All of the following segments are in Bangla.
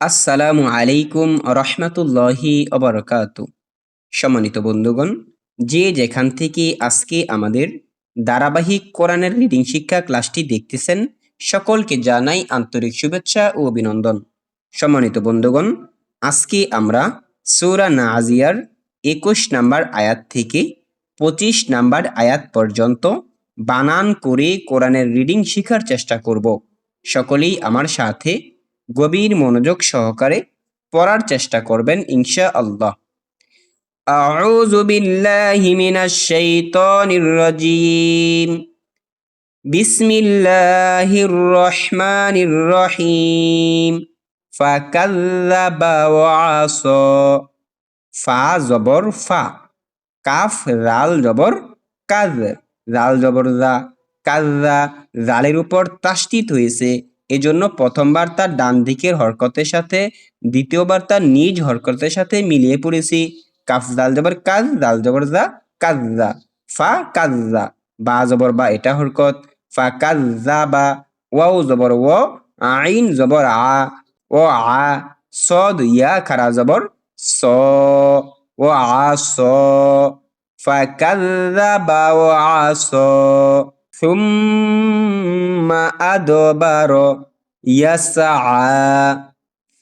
আসসালামু আলাইকুম রহমতুল্লাহি অবরকাত। সম্মানিত বন্ধুগণ, যে যেখান থেকে আজকে আমাদের ধারাবাহিক কোরআনের রিডিং শিক্ষা ক্লাসটি দেখতেছেন, সকলকে জানাই আন্তরিক শুভেচ্ছা ও অভিনন্দন। সম্মানিত বন্ধুগণ, আজকে আমরা সূরা নাজিয়ার একুশ নাম্বার আয়াত থেকে পঁচিশ নাম্বার আয়াত পর্যন্ত বানান করে কোরআনের রিডিং শেখার চেষ্টা করব। সকলেই আমার সাথে গভীর মনোযোগ সহকারে পড়ার চেষ্টা করবেন ইনশা আল্লাহ أعوذ بالله من الشيطان الرجيم بسم الله الرحمن الرحيم فكذب وعصى ফা জবর ফা কাফ রাল জবর কাজ রাল জবর দা কাজা রালের উপর তাস্তিত হয়েছে এজন্য প্রথমবার তার ডান দিকের হরকতের সাথে, দ্বিতীয়বার তার নিজ হরকতের সাথে মিলিয়ে পড়েছি। কাফ দাল জবর কাজ, দাল জবর কাজা ফা কাজা বা জবর বা এটা হরকত, ফা কাজা বা ওয়াও জবর ও, আইন জবর আ, ও আ, সদ ইয়া খারা জবর স, ও আ স, ফা কাজা বা ও আ স। সুম্মা আদবার ইয়াসা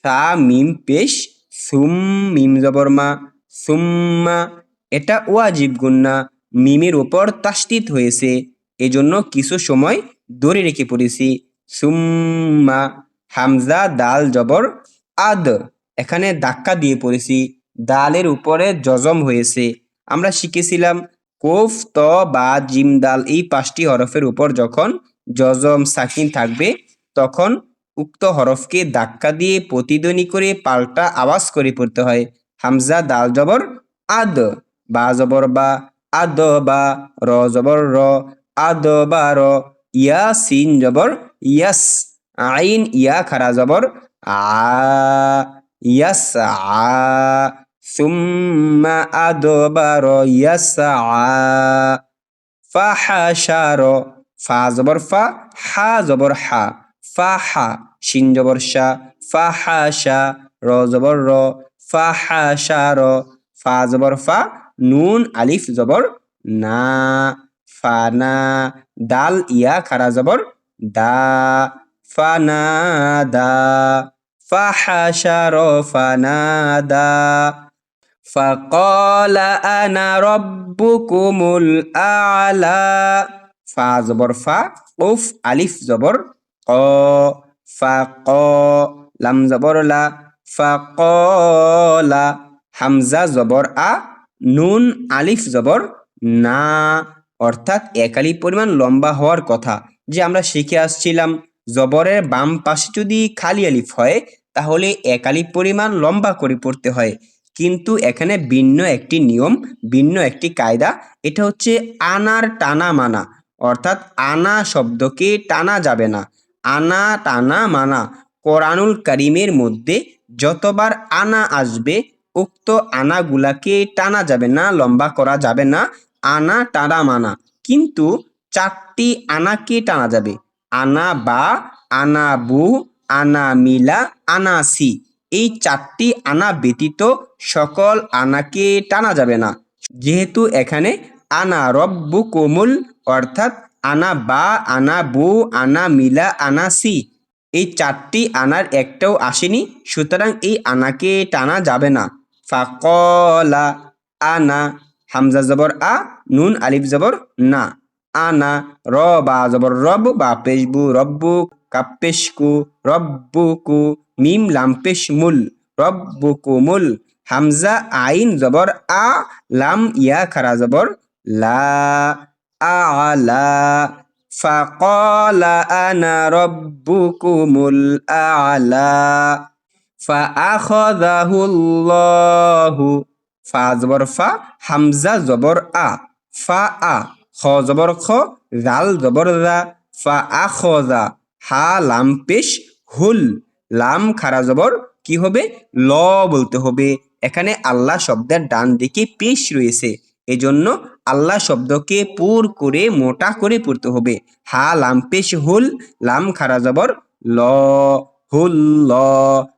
সা মিম পেশ সুম মিম জবর মা সুম্মা এটা ওয়াজিব গুন্না মিমের ওপর তাস্তিত হয়েছে। এজন্য কিছু সময় ধরে রেখে পড়েছি। সুম্মা হামজা দাল জবর আদ। এখানে ধাক্কা দিয়ে পড়েছি। দালের উপরে জজম হয়েছে। আমরা শিখেছিলাম কোফ, ত, বা, জিম, দাল এই পাঁচটি হরফের উপর যখন জজম সাকিন থাকবে, তখন উক্ত হরফকে ধাক্কা দিয়ে প্রতিধ্বনি করে পাল্টা আওয়াজ করে পড়তে হয়। হামজা, দাল জবর, আদ, বা জবর, বা, আদ, বা, র জবর, র, আদ, বা, র ইয়া সিন জবর, ইয়াস, আইন, ইয়া, খারা জবর, আ, ইয়াস, আ সুম্মা আদবার ইয়াসআ ফাহাশার ফা জবর ফা হা জবর হা ফাহা শিন জবর শা ফাহাশা র জবর র ফাহাশার ফা জবর ফা নুন আলিফ জবর না ফানা দাল ইয়া খারা দা ফানা দা ফাহাশার ফানাদা فقال أنا ربكم الأعلى ফা জবর ফা উফ আলিফ জবর ক ফা ক লাম জবর লা ফা লা হামজা জবর আ নুন আলিফ জবর না অর্থাৎ এক আলিফ পরিমাণ লম্বা হওয়ার কথা যে আমরা শিখে আসছিলাম জবরের বাম পাশে যদি খালি আলিফ হয় তাহলে এক আলিফ পরিমাণ লম্বা করে পড়তে হয় কিন্তু এখানে ভিন্ন একটি নিয়ম, ভিন্ন একটি কায়দা। এটা হচ্ছে আনার টানা মানা। অর্থাৎ আনা শব্দকে টানা যাবে না। আনা টানা মানা কোরআনুল করিমের মধ্যে যতবার আনা আসবে, উক্ত আনাগুলাকে টানা যাবে না, লম্বা করা যাবে না। আনা টানা মানা। কিন্তু চারটি আনাকে টানা যাবে। আনা বা, আনা বু, আনা মিলা, আনা সি। এই চারটি আনা ব্যতীত সকল আনাকে টানা যাবে না। যেহেতু এখানে আনা রব্বু কোমুল অর্থাৎ আনা বা, আনা বু, আনা মিলা, আনা সি, এই চারটি আনার একটাও আসেনি, সুতরাং এই আনাকে টানা যাবে না। ফাকলা আনা, হামজা জবর আ, নুন আলিফ জবর না। আনা র বা জবর রব বা পেশবু রব্বু কাপ্পেশকু রব্বুকু মিম লাম্পেশ মুল রব্বুকুমুল হামজা আইন জবর আ লাম ইয়া খারা জবর লা আলা فقال أنا ربكم الأعلى فأخذه الله ফা জবর ফা হামজা জবর আ ফা আ খ জবর খ জাল জবর জা ফা আ খজা হা, লাম, পেশ, হুল। লাম, খারা, জবর, কি হবে? ল বলতে হবে। এখানে আল্লাহ শব্দের ডান দিকে পেশ রয়েছে। এজন্য আল্লাহ শব্দকে পুর করে মোটা করে পড়তে হবে। হা, লাম, পেশ, হুল। লাম, খারা, জবর, ল হুল্ল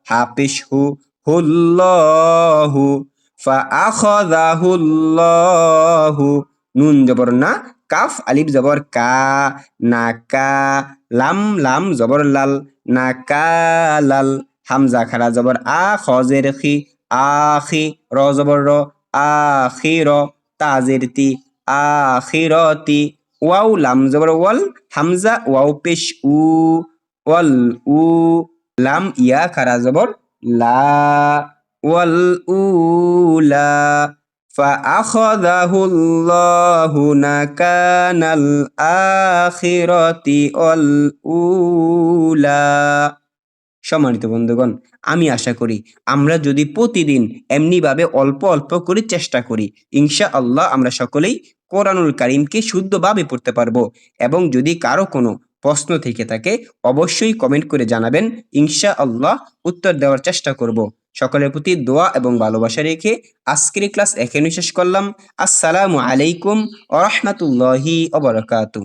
হাপিস হু হুল্লহু ফাআখাযাহুল্লাহু নুন, জবর, না। কাফ, আলিফ জবর কা, না কা, লাম লাম জবর লাল, না কা, লাল, হামজা খারা জবর আ, খজের খি আখি র জবর র আখির তাজের তি আখিরতি ওয়াও, লাম জবর ওয়াল, হামজা, ওয়াও, পেশ, উ, ওয়াল, উ, লাম, ইয়া খারা জবর লা, ওয়াল উলা فأخذه الله نكال الآخرة والأولى সম্মানিত বন্ধুগণ আমি আশা করি আমরা যদি প্রতিদিন এমনিভাবে অল্প অল্প করে চেষ্টা করি ইনশা আল্লাহ আমরা সকলেই কোরআনুল কারিমকে শুদ্ধভাবে পড়তে পারবো এবং যদি কারো কোনো প্রশ্ন থেকে থাকে অবশ্যই কমেন্ট করে জানাবেন ইনশা আল্লাহ উত্তর দেওয়ার চেষ্টা করব সকলের প্রতি দোয়া এবং ভালোবাসা রেখে আজকের ক্লাস এখানে শেষ করলাম। আসসালামু আলাইকুম ওরহমতুল্লাহি অবরাকাতু